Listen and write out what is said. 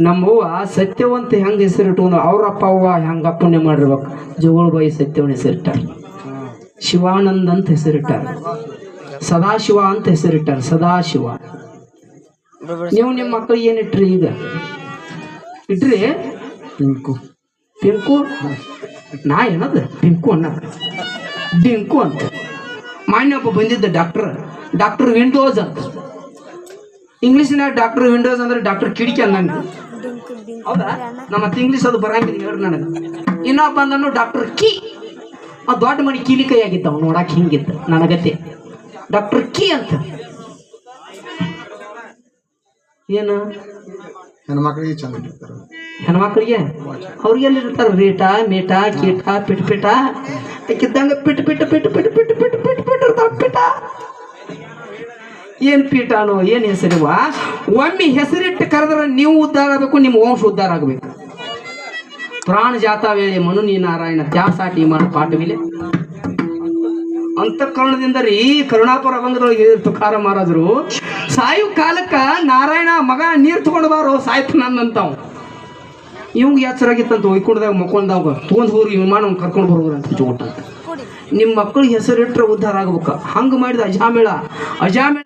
ನಮ್ಮವ್ವ ಸತ್ಯವಂತ ಹೆಂಗ್ ಹೆಸರಿಟ್ಟು ಅವ್ರ ಅಪ್ಪ ಅವ್ವ ಹೆಂಗ ಪುಣ್ಯ ಮಾಡಿರ್ಬೇಕು. ಜೋಗುಳಬಾಯಿ ಸತ್ಯವನ ಹೆಸರಿಟ್ಟಾರ. ಶಿವಾನಂದ್ ಅಂತ ಹೆಸರಿಟ್ಟಾರ. ಸದಾಶಿವ ಅಂತ ಹೆಸರಿಟ್ಟಾರ. ಸದಾಶಿವ. ನೀವು ನಿಮ್ಮ ಮಕ್ಕಳಿಗೆ ಏನಿಟ್ರಿ ಈಗ? ಇಟ್ರಿ? ಪಿಂಕು. ಪಿಂಕು? ನಾ ಏನದು? ಪಿಂಕು ಅನ್ನ. ಡಿಂಕು ಅಂತ. ಮಾನ್ಯ ಒಬ್ಬ ಬಂದಿದ್ದ ಡಾಕ್ಟರ್. ಡಾಕ್ಟರ್ ವಿಂಡೋಸ್ ಅಂತ. ಇಂಗ್ಲೀಷ್ನಾಗ ಡಾಕ್ಟರ್ ವಿಂಡೋಸ್ ಅಂದ್ರೆ ಡಾಕ್ಟರ್ ಕಿಟಕಿ ಅನ್ನಂಗ ಹೌದಾ? ನಮ್ಮ ಇಂಗ್ಲೀಷ್ ಅದು ಬರಂಗಿಲ್ಲ ಹೇಳ್ರಿ ನನಗೆ. ಇನ್ನೊಬ್ಬ ಬಂದನು ಡಾಕ್ಟರ್ ಕಿ. ಆ ದೊಡ್ಡ ಮಣಿ ಕೀಲಿ ಕೈ ಆಗಿದ್ದ ಅವ್ನು ನೋಡಕ್ ಹಿಂಗಿದ್ದ ನನಗತ್ತೆ ಡಾಕ್ಟರ್ ಕಿ ಅಂತ. ಏನು? ಹೆಣ್ಮಕ್ಳಿಗೆ ಚಂದ ಹೆಣ್ಮಕ್ಳಿಗೆ? ಅವ್ರಿಗೆ ಎಲ್ಲಿ ಇರ್ತಾರ ರೇಟ ಮೇಟ ಕೀಟ ಪಿಟ್ ಪಿಟ. ಆಕಿದ್ದಂಗ ಪಿಟ್ ಪಿಟ್ ಪಿಟ್ ಪಿಟ್ ಪಿಟ್ ಪಿಟ್ ಪಿಟ್ ಪಿಟ್ ಇರ್ತಾವ ಪಿಟ. ಏನ್ ಪೀಠಾನೋ ಏನ್ ಹೆಸರಿವ ಒಮ್ಮೆ ಹೆಸರಿಟ್ಟು ಕರೆದ್ರೆ ನೀವು ಉದ್ಧಾರ ಆಗಬೇಕು ನಿಮ್ಮ ವಂಶ ಉದ್ಧಾರ ಆಗಬೇಕು. ಪ್ರಾಣ ಜಾತ ವೇಳೆ ಮನು ನೀ ನಾರಾಯಣ ತ್ಯಾಸಾಟಿ ಮಾಡ ಪಾಠವಿಲೆ ಅಂತಃಕರಣದಿಂದ ರೀ ಕರುಣಾಪುರ ಬಂಗದೊಳಗೆ ತುಕಾರ ಮಾರಾದ್ರು ಸಾಯು ಕಾಲಕ್ಕ ನಾರಾಯಣ ಮಗ ನೀರ್ ತಗೊಂಡು ಬಾರೋ ಸಾಯ್ತು ನನ್ನಂತಾವ್. ಇವ್ಗೆ ಎಚ್ಚರಾಗಿತ್ತಂತ ಒಯ್ಕೊಂಡದಾಗ ಮಕ್ಕೊಂಡಾಗ ತೊಗೊಂಡ್ ಹೋಗಿ ವಿಮಾನ ಕರ್ಕೊಂಡು ಬರೋರು ಅಂತ ನಿಮ್ಮ ಮಕ್ಕಳಿಗೆ ಹೆಸರಿಟ್ಟರೆ ಉದ್ಧಾರ ಆಗ್ಬೇಕು. ಹಂಗ ಮಾಡಿದ ಅಜಾಮೇಳ. ಅಜಾಮೇಳ